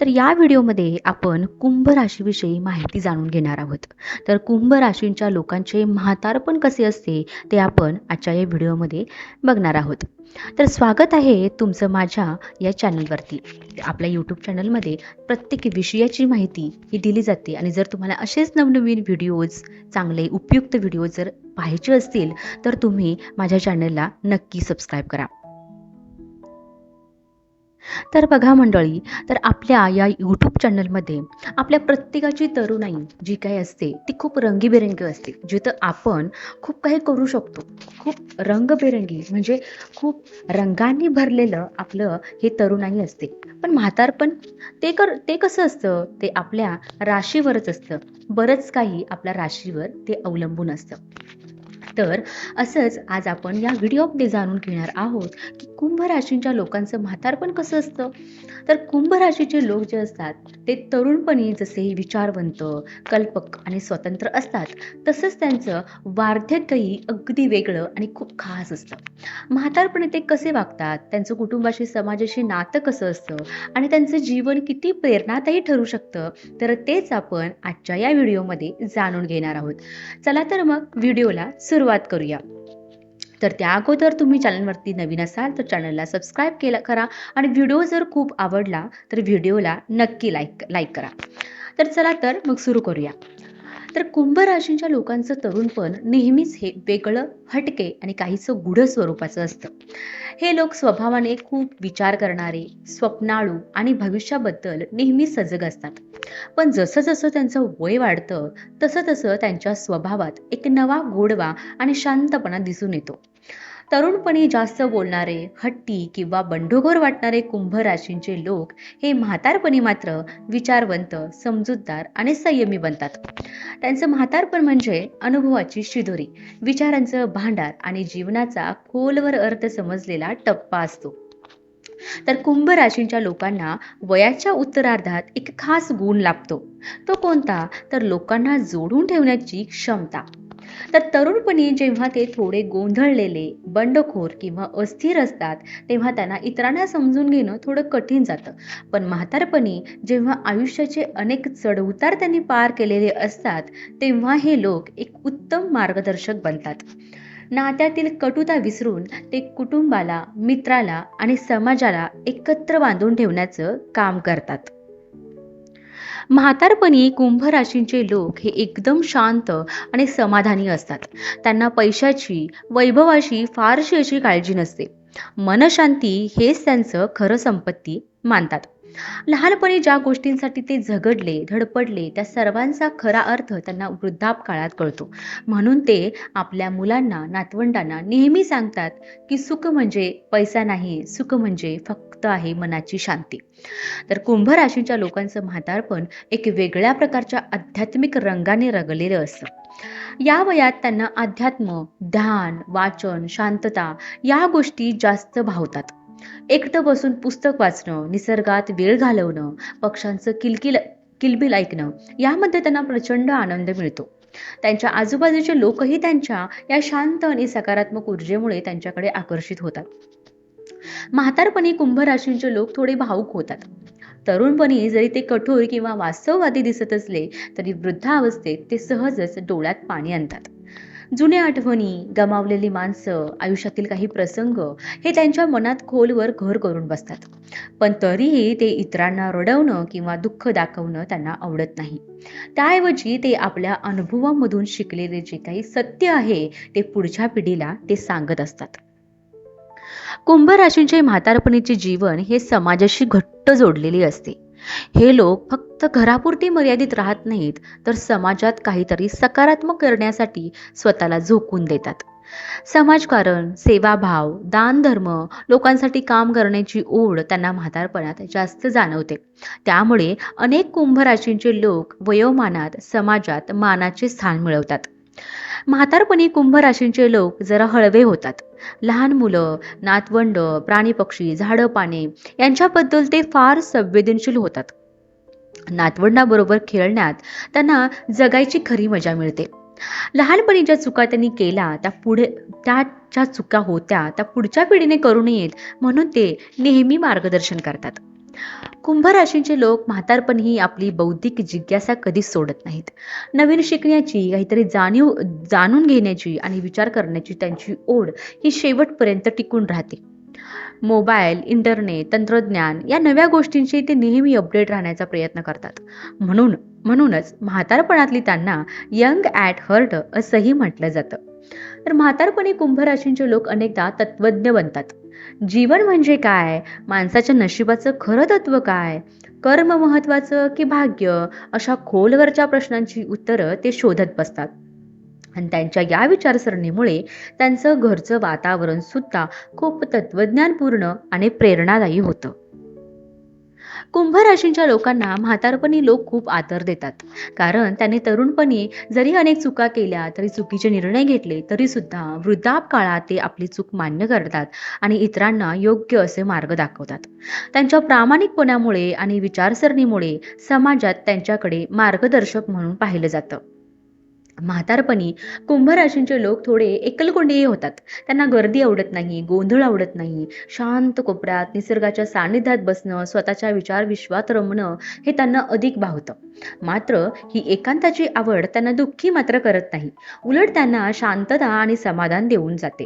तर या व्हिडिओमध्ये आपण कुंभ राशीविषयी माहिती जाणून घेणार आहोत. तर कुंभ राशींच्या लोकांचे म्हातारपण कसे असते ते आपण आजच्या या व्हिडिओमध्ये बघणार आहोत. तर स्वागत आहे तुमचं माझ्या या चॅनलवरती. आपल्या यूट्यूब चॅनलमध्ये प्रत्येक विषयाची माहिती ही दिली जाते आणि जर तुम्हाला असेच नवनवीन व्हिडिओज चांगले उपयुक्त व्हिडिओ जर पाहायचे असतील तर तुम्ही माझ्या चॅनलला नक्की सबस्क्राईब करा. तर बघा मंडळी तर आपल्या या यूट्यूब चॅनलमध्ये आपल्या प्रत्येकाची तरुणाई जी काही असते ती खूप रंगीबेरंगी असते जिथं आपण खूप काही करू शकतो. खूप रंगबेरंगी म्हणजे खूप रंगांनी भरलेलं आपलं हे तरुणाई असते. पण म्हातारपण ते कर ते कसं असतं? ते आपल्या राशीवरच असतं. बरंच काही आपल्या राशीवर ते अवलंबून असतं. तर असंच आज आपण या व्हिडिओमध्ये जाणून घेणार आहोत की कुंभ राशींच्या लोकांचं म्हातारपण कसं असतं? तर कुंभ राशीचे लोक जे असतात ते तरुणपणी जसे विचारवंत कल्पक आणि स्वतंत्र असतात तसंच त्यांचं वार्धक्यही अगदी वेगळं आणि खूप खास असतं. म्हातारपणे ते कसे वागतात? त्यांचं कुटुंबाशी समाजाशी नातं कसं असतं? आणि त्यांचं जीवन किती प्रेरणादायी ठरू शकतं? तर तेच आपण आजच्या या व्हिडिओमध्ये जाणून घेणार आहोत. चला तर मग व्हिडिओला सुरुवात करूया. तर त्या अगोदर तुम्ही चॅनलवरती नवीन असाल तर चॅनलला सबस्क्राईब केला करा आणि व्हिडिओ जर खूप आवडला तर व्हिडिओला नक्की लाईक लाईक करा. तर चला तर मग सुरू करूया. तर कुंभ राशींच्या लोकांचं तरुणपण नेहमीच हे वेगळं हटके आणि काहीसं गूढ स्वरूपाचं असतं. हे लोक स्वभावाने खूप विचार करणारे स्वप्नाळू आणि भविष्याबद्दल नेहमी सजग असतात. पण जसं जसं त्यांचं वय वाढतं तसं तसं त्यांच्या स्वभावात एक नवा गोडवा आणि शांतपणा दिसून येतो. तरुणपणी जास्त बोलणारे हट्टी किंवा बंडोगोर वाटणारे कुंभ राशींचे लोक हे म्हातारपणी मात्र विचारवंत समजूतदार आणि संयमी बनतात. त्यांचं म्हातारपण म्हणजे अनुभवाची शिदोरी. विचारांचं भांडार आणि जीवनाचा खोलवर अर्थ समजलेला टप्पा असतो. तर कुंभ राशींच्या लोकांना वयाच्या उत्तरार्धात एक खास गुण लाभतो. तो कोणता? तर लोकांना जोडून ठेवण्याची क्षमता. तर तरुणपणी जेव्हा ते थोडे गोंधळलेले बंडखोर किंवा अस्थिर असतात तेव्हा त्यांना इतरांना समजून घेणं थोडं कठीण जातं. पण म्हातारपणी जेव्हा आयुष्याचे अनेक चढउतार त्यांनी पार केलेले असतात तेव्हा हे लोक एक उत्तम मार्गदर्शक बनतात. नात्यातील कटुता विसरून ते कुटुंबाला मित्राला आणि समाजाला एकत्र बांधून ठेवण्याचं काम करतात. म्हातारपणी कुंभ राशींचे लोक हे एकदम शांत आणि समाधानी असतात. त्यांना पैशाची वैभवाची फारशी अशी काळजी नसते. मनशांती हेच त्यांचं खरं संपत्ती मानतात. लहानपणी ज्या गोष्टींसाठी ते झगडले धडपडले त्या सर्वांचा खरा अर्थ त्यांना वृद्धाप काळात कळतो. म्हणून ते आपल्या मुलांना नातवंडांना नेहमी सांगतात की सुख म्हणजे पैसा नाही सुख म्हणजे फक्त आहे मनाची शांती. तर कुंभ राशीच्या लोकांचं म्हातारपण एक वेगळ्या प्रकारच्या आध्यात्मिक रंगाने रंगलेलं असतं. या वयात त्यांना अध्यात्म ध्यान वाचन शांतता या गोष्टी जास्त भावतात. एकटं बसून पुस्तक वाचणं निसर्गात वेळ घालवणं पक्ष्यांचं किलकिल किलबिल ऐकणं यामध्ये त्यांना प्रचंड आनंद मिळतो. त्यांच्या आजूबाजूचे लोकही त्यांच्या या शांत आणि सकारात्मक ऊर्जेमुळे त्यांच्याकडे आकर्षित होतात. म्हातारपणी कुंभ राशींचे लोक थोडे भावुक होतात. तरुणपणी जरी ते कठोर किंवा वास्तववादी दिसत असले तरी वृद्धावस्थेत ते सहजच डोळ्यात पाणी आणतात. जुन्या आठवणी गमावलेली माणसं आयुष्यातील काही प्रसंग हे त्यांच्या मनात खोलवर घर करून बसतात. पण तरीही ते इतरांना रडवणं किंवा दुःख दाखवणं त्यांना आवडत नाही. त्याऐवजी ते आपल्या अनुभवामधून शिकलेले जे काही सत्य आहे ते पुढच्या पिढीला ते सांगत असतात. कुंभ राशींचे म्हातारपणीचे जीवन हे समाजाशी घट्ट जोडलेले असते. हे लोक फक्त घरापुरती मर्यादित राहत नाहीत तर समाजात काहीतरी सकारात्मक करण्यासाठी स्वतःला झोकून देतात. समाजकारण सेवाभाव दानधर्म लोकांसाठी काम करण्याची ओढ त्यांना म्हातारपणात जास्त जाणवते. त्यामुळे अनेक कुंभ राशींचे लोक वयोमानात समाजात मानाचे स्थान मिळवतात. म्हातारपणी कुंभ राशींचे लोक जरा हळवे होतात. लहान मुलं नातवंड प्राणी पक्षी झाडं पाने यांच्याबद्दल ते फार संवेदनशील होतात. नातवंडाबरोबर खेळण्यात त्यांना जगायची खरी मजा मिळते. लहानपणी ज्या चुका त्यांनी केला त्या पुढे त्या ज्या चुका होत्या त्या पुढच्या पिढीने करू नयेत म्हणून ते नेहमी मार्गदर्शन करतात. कुंभ राशीचे लोक म्हातारपणी आपली बौद्धिक जिज्ञासा कधीच सोडत नाहीत. नवीन शिकण्याची काहीतरी जाणीव जाणून घेण्याची आणि विचार करण्याची त्यांची ओढ ही शेवटपर्यंत टिकून राहते. मोबाईल इंटरनेट तंत्रज्ञान या नव्या गोष्टींशी ते नेहमी अपडेट राहण्याचा प्रयत्न करतात. म्हणून म्हणूनच म्हातारपणातली त्यांना यंग ॲट हर्ट असंही म्हटलं जातं. तर म्हातारपणी कुंभ राशींचे लोक अनेकदा तत्वज्ञ बनतात. जीवन म्हणजे काय? माणसाच्या नशिबाचं खरं तत्व काय? कर्म महत्वाचं की भाग्य? अशा खोलवरच्या प्रश्नांची उत्तरं ते शोधत बसतात. आणि त्यांच्या या विचारसरणीमुळे त्यांचं घरचं वातावरण सुद्धा खूप तत्वज्ञानपूर्ण आणि प्रेरणादायी होतं. कुंभ राशींच्या लोकांना म्हातारपणी लोक खूप आदर देतात. कारण त्यांनी तरुणपणी जरी अनेक चुका केल्या तरी चुकीचे निर्णय घेतले तरी सुद्धा वृद्धाप काळात ते आपली चूक मान्य करतात आणि इतरांना योग्य असे मार्ग दाखवतात. त्यांच्या प्रामाणिकपणामुळे आणि विचारसरणीमुळे समाजात त्यांच्याकडे मार्गदर्शक म्हणून पाहिलं जातं. म्हातारपणी कुंभ राशींचे लोक थोडे एकलकोंडेही होतात. त्यांना गर्दी आवडत नाही गोंधळ आवडत नाही. शांत कोपऱ्यात निसर्गाच्या सानिध्यात बसणं स्वतःच्या विचार विश्वात रमणं हे त्यांना अधिक भावतं. मात्र ही एकांताची आवड त्यांना दुःखी मात्र करत नाही. उलट त्यांना शांतता आणि समाधान देऊन जाते.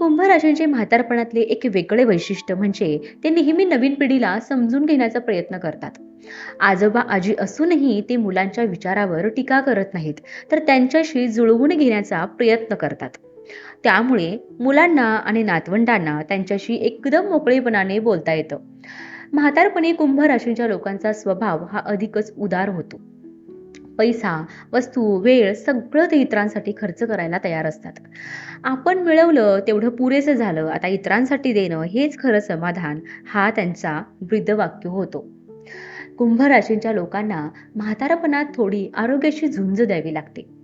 कुंभ राशींचे म्हातारपणातले एक वेगळे वैशिष्ट्य म्हणजे ते नेहमी नवीन पिढीला समजून घेण्याचा प्रयत्न करतात. आजोबा आजी असूनही ते मुलांच्या विचारावर टीका करत नाहीत तर त्यांच्याशी जुळवून घेण्याचा प्रयत्न करतात. त्यामुळे मुलांना आणि नातवंडांना त्यांच्याशी एकदम मोकळेपणाने बोलता येतं. म्हातारपणी कुंभ राशींच्या लोकांचा स्वभाव हा अधिकच उदार होतो. पैसा वस्तू वेळ सगळं ते इतरांसाठी खर्च करायला तयार असतात. आपण मिळवलं तेवढं पुरेसं झालं आता इतरांसाठी देणं हेच खरं समाधान हा त्यांचा वाक्य होतो. कुंभ राशींच्या लोकांना म्हातारपणात थोडी आरोग्याची झुंज द्यावी लागते.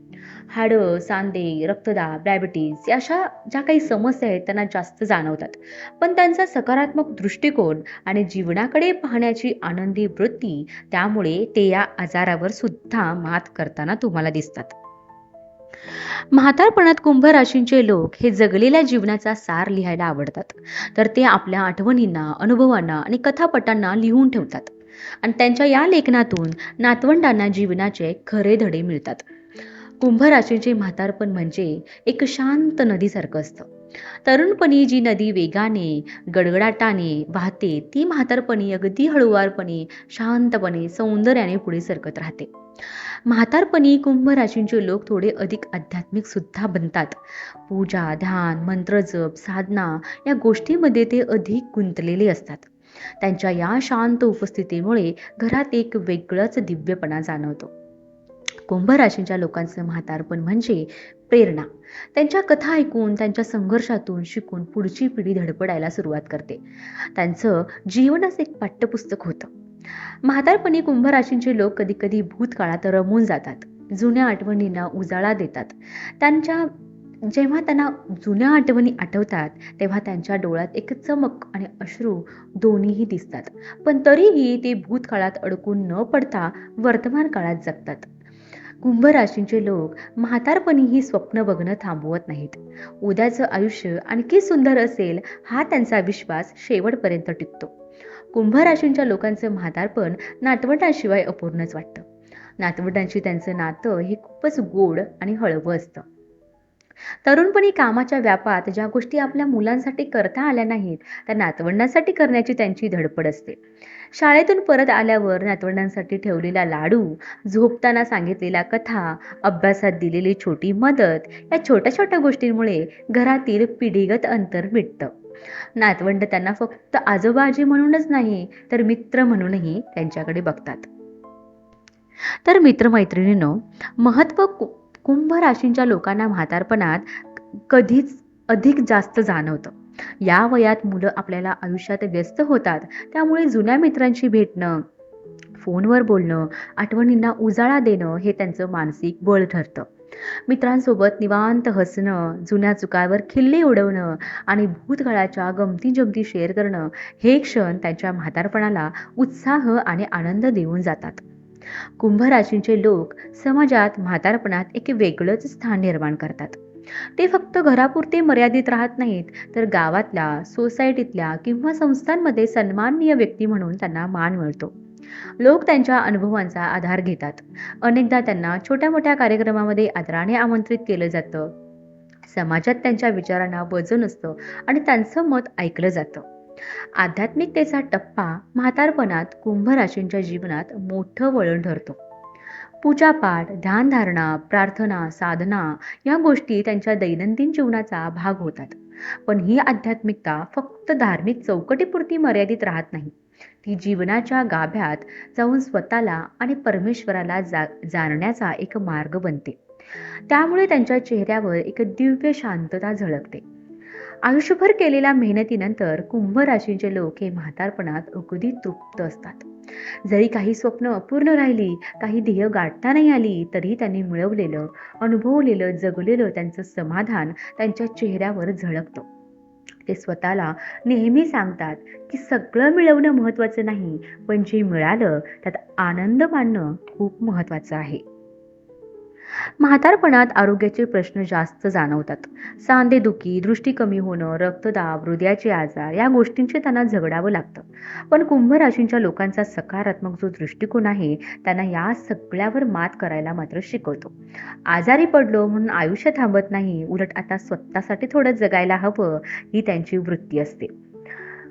हाडं सांदे रक्तदाब डायबिटीज या अशा ज्या काही समस्या आहेत त्यांना जास्त जाणवतात. पण त्यांचा सकारात्मक दृष्टिकोन आणि जीवनाकडे पाहण्याची आनंदी वृत्ती त्यामुळे ते या आजारावर सुद्धा मात करताना तुम्हाला दिसतात. म्हातारपणात कुंभ राशींचे लोक हे जगलेल्या जीवनाचा सार लिहायला आवडतात. तर ते आपल्या आठवणींना अनुभवांना आणि कथापटांना लिहून ठेवतात. आणि त्यांच्या या लेखनातून नातवंडांना जीवनाचे खरे धडे मिळतात. कुंभ राशीचे म्हातारपण म्हणजे एक शांत नदीसारखं असतं. तरुणपणी जी नदी वेगाने गडगडाटाने वाहते ती म्हातारपणी अगदी हळुवारपणे शांतपणे सौंदर्याने पुढे सरकत राहते. म्हातारपणी कुंभ राशींचे लोक थोडे अधिक आध्यात्मिक सुद्धा बनतात. पूजा ध्यान मंत्रजप साधना या गोष्टीमध्ये ते अधिक गुंतलेले असतात. त्यांच्या या शांत उपस्थितीमुळे घरात एक वेगळंच दिव्यपणा जाणवतो. कुंभ राशींच्या लोकांचं म्हातारपण म्हणजे प्रेरणा. त्यांच्या कथा ऐकून त्यांच्या संघर्षातून शिकून पुढची पिढी धडपडायला सुरुवात करते. त्यांचं जीवनच एक पाठ्यपुस्तक होतं. म्हातारपणी कुंभ राशींचे लोक कधी कधी भूतकाळात रमून जातात. जुन्या आठवणींना उजाळा देतात. त्यांच्या जेव्हा त्यांना जुन्या आठवणी आठवतात तेव्हा त्यांच्या डोळ्यात एक चमक आणि अश्रू दोन्हीही दिसतात. पण तरीही ते भूतकाळात अडकून न पडता वर्तमान काळात जगतात. कुंभ राशींचे लोक म्हातारपणीही स्वप्न बघणं थांबवत नाहीत. उद्याचं आयुष्य आणखी सुंदर असेल हा त्यांचा विश्वास शेवटपर्यंत टिकतो. कुंभ राशींच्या लोकांचं म्हातारपण नातवंडाशिवाय अपूर्णच वाटतं. नातवंडांशी त्यांचं नातं हे खूपच गोड आणि हळवं असतं. तरुणपणी कामाच्या व्यापात ज्या गोष्टी आपल्या मुलांसाठी करता आल्या नाहीत त्या नातवंडांसाठी करण्याची त्यांची धडपड असते. शाळेतून परत आल्यावर नातवंडांसाठी ठेवलेला लाडू झोपताना सांगितलेला कथा अभ्यासात दिलेली छोटी मदत या छोट्या छोट्या गोष्टींमुळे घरातील पिढीगत अंतर मिटतं. नातवंड त्यांना फक्त आजोबा आजी म्हणूनच नाही तर मित्र म्हणूनही त्यांच्याकडे बघतात. तर मित्रमैत्रिणींनो महत्त्व कुंभ राशींच्या लोकांना म्हातारपणात कधीच अधिक जास्त जाणवतं. या वयात मुलं आपल्याला आयुष्यात व्यस्त होतात. त्यामुळे जुन्या मित्रांशी भेटणं फोनवर बोलणं आठवणींना उजाळा देणं हे त्यांचं मानसिक बळ ठरतं. मित्रांसोबत निवांत हसणं जुन्या चुकावर खिल्ले उडवणं आणि भूतकाळाच्या गमती जमती शेअर करणं हे क्षण त्यांच्या म्हातारपणाला उत्साह आणि आनंद देऊन जातात. कुंभ राशींचे लोक समाजात म्हातारपणात एक वेगळंच स्थान निर्माण करतात. ते फक्त घरापुरते मर्यादित राहत नाहीत. तर गावातल्या सोसायटीतल्या किंवा संस्थांमध्ये सन्माननीय व्यक्ती म्हणून त्यांना मान मिळतो. लोक त्यांच्या अनुभवांचा आधार घेतात. अनेकदा त्यांना छोट्या मोठ्या कार्यक्रमामध्ये आदराने आमंत्रित केलं जातं. समाजात त्यांच्या विचारांना वजन असतं आणि त्यांचं मत ऐकलं जातं. आध्यात्मिकतेचा टप्पा म्हातारपणात कुंभ राशींच्या जीवनात मोठं वळण ठरतो पूजापाठ ध्यानधारणा प्रार्थना साधना या गोष्टी त्यांच्या दैनंदिन जीवनाचा भाग होतात. पण ही आध्यात्मिकता फक्त धार्मिक चौकटीपुरती मर्यादित राहत नाही. ती जीवनाच्या गाभ्यात जाऊन स्वतःला आणि परमेश्वराला जा जाणण्याचा एक मार्ग बनते. त्यामुळे त्यांच्या चेहऱ्यावर एक दिव्य शांतता झळकते. आयुष्यभर केलेल्या मेहनतीनंतर कुंभ राशींचे लोक हे म्हातारपणात अगदी तृप्त असतात. जरी काही स्वप्न अपूर्ण राहिली काही ध्येय गाठता नाही आली तरी त्यांनी मिळवलेलं अनुभवलेलं जगलेलं त्यांचं समाधान त्यांच्या चेहऱ्यावर झळकतं. ते स्वतःला नेहमी सांगतात की सगळं मिळवणं महत्त्वाचं नाही पण जे मिळालं त्यात आनंद मानणं खूप महत्त्वाचं आहे. म्हातारपणात आरोग्याचे प्रश्न जास्त जाणवतात. सांधेदुखी दृष्टी कमी होणं रक्तदाब हृदयाचे आजार या गोष्टींचे त्यांना झगडावं लागतं. पण कुंभ राशींच्या लोकांचा सकारात्मक जो दृष्टिकोन आहे त्यांना या सगळ्यावर मात करायला मात्र शिकवतो. आजारी पडलो म्हणून आयुष्य थांबत नाही उलट आता स्वतःसाठी थोडं जगायला हवं ही त्यांची वृत्ती असते.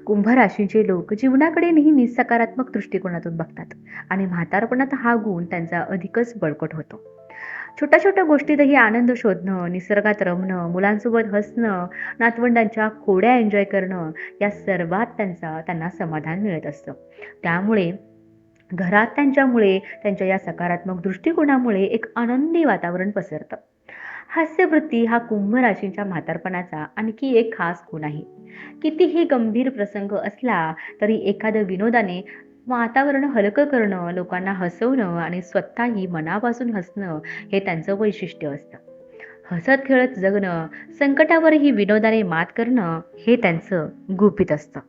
कुंभ राशीचे लोक जीवनाकडे नेहमी सकारात्मक दृष्टिकोनातून बघतात आणि म्हातारपणात हा गुण त्यांचा अधिकच बळकट होतो. छोट्या छोट्या गोष्टीतही आनंद शोधणं निसर्गात रमणं मुलांसोबत हसणं नातवंडांच्या खोड्या एन्जॉय करणं या सर्वात त्यांचा त्यांना समाधान मिळत असतं. त्यामुळे घरात त्यांच्यामुळे त्यांच्या या सकारात्मक दृष्टिकोनामुळे एक आनंदी वातावरण पसरतं. हास्यवृत्ती हा कुंभ राशींच्या म्हातारपणाचा आणखी एक खास गुण आहे. कितीही गंभीर प्रसंग असला तरी एखादं विनोदाने वातावरण हलकं करणं लोकांना हसवणं आणि स्वतःही मनापासून हसणं हे त्यांचं वैशिष्ट्य असतं. हसत खेळत जगणं संकटावरही विनोदाने मात करणं हे त्यांचं गुपित असतं.